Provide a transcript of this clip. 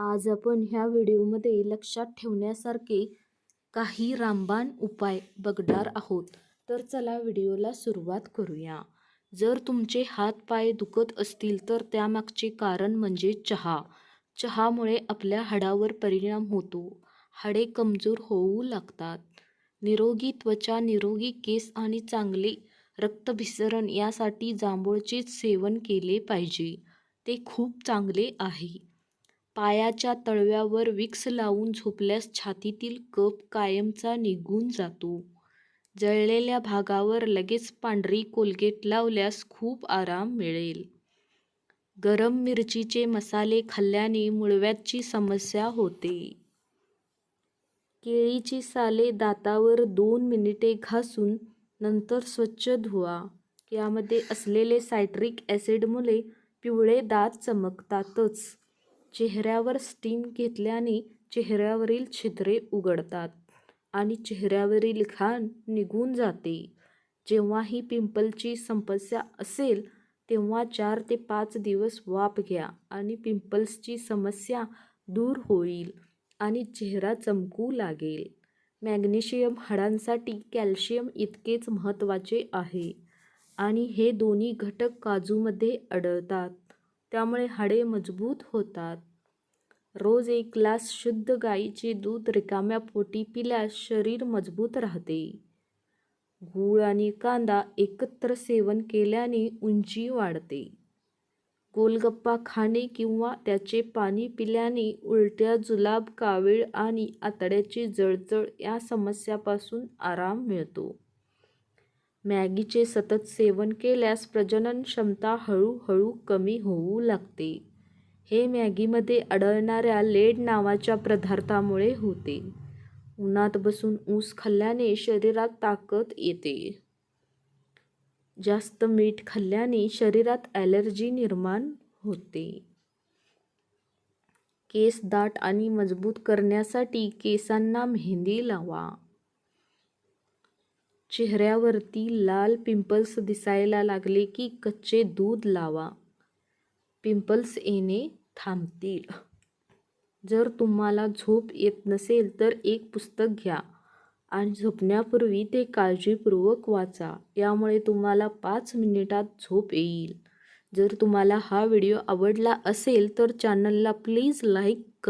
आज आपण ह्या व्हिडिओमध्ये लक्षात ठेवण्यासारखे काही रामबाण उपाय बघणार आहोत. तर चला व्हिडिओला सुरुवात करूया. जर तुमचे हात पाय दुखत असतील तर त्यामागचे कारण म्हणजे चहा. चहामुळे आपल्या हाडावर परिणाम होतो. हाडे कमजोर होऊ लागतात. निरोगी त्वचा निरोगी केस आणि चांगले रक्तभिसरण यासाठी जांभूळचे सेवन केले पाहिजे. ते खूप चांगले आहे. पायाच्या तळव्यावर विक्स लावून झोपल्यास छातीतील कफ कायमचा निघून जातो. जळलेल्या भागावर लगेच पांढरी कोलगेट लावल्यास खूप आराम मिळेल. गरम मिरचीचे मसाले खाल्ल्याने मुळव्याची समस्या होते. केळीची साले दातावर दोन मिनिटे घासून नंतर स्वच्छ धुवा. यामध्ये असलेले सायट्रिक ॲसिडमुळे पिवळे दात चमकतातच. चेहऱ्यावर स्टीम घेतल्याने चेहऱ्यावरील छिद्रे उघडतात आणि चेहऱ्यावरील घाण निघून जाते. जेव्हा ही पिंपलची समस्या असेल तेव्हा चार ते पाच दिवस वाफ घ्या आणि पिंपल्सची समस्या दूर होईल आणि चेहरा चमकू लागेल. मॅग्नेशियम हाडांसाठी कॅल्शियम इतकेच महत्त्वाचे आहे आणि हे दोन्ही घटक काजूमध्ये आढळतात. त्यामुळे हाडे मजबूत होतात. रोज एक ग्लास शुद्ध गाईचे दूध रिकाम्या पोटी पिल्यास शरीर मजबूत राहते. गूळ आणि कांदा एकत्र सेवन केल्याने उंची वाढते. गोलगप्पा खाणे किंवा त्याचे पाणी पिल्याने उलट्या जुलाब कावीळ आणि आतड्याची जळजळ या समस्यापासून आराम मिळतो. मॅगीचे सतत सेवन केल्यास प्रजनन क्षमता हळूहळू कमी होऊ लागते. हे मॅगीमध्ये आढळणाऱ्या लेड नावाच्या पदार्थामुळे होते. उन्हात बसून ऊस खाल्ल्याने शरीरात ताकद येते. जास्त मीठ खाल्ल्याने शरीरात ॲलर्जी निर्माण होते. केस दाट आणि मजबूत करण्यासाठी केसांना मेहंदी लावा. चेहऱ्यावरती लाल पिंपल्स दिसायला लागले की कच्चे दूध लावा. पिंपल्स येणे थांबतील. जर तुम्हाला झोप येत नसेल तर एक पुस्तक घ्या आणि झोपण्यापूर्वी ते काळजीपूर्वक वाचा. यामुळे तुम्हाला पाच मिनिटात झोप येईल. जर तुम्हाला हा व्हिडिओ आवडला असेल तर चॅनलला प्लीज लाईक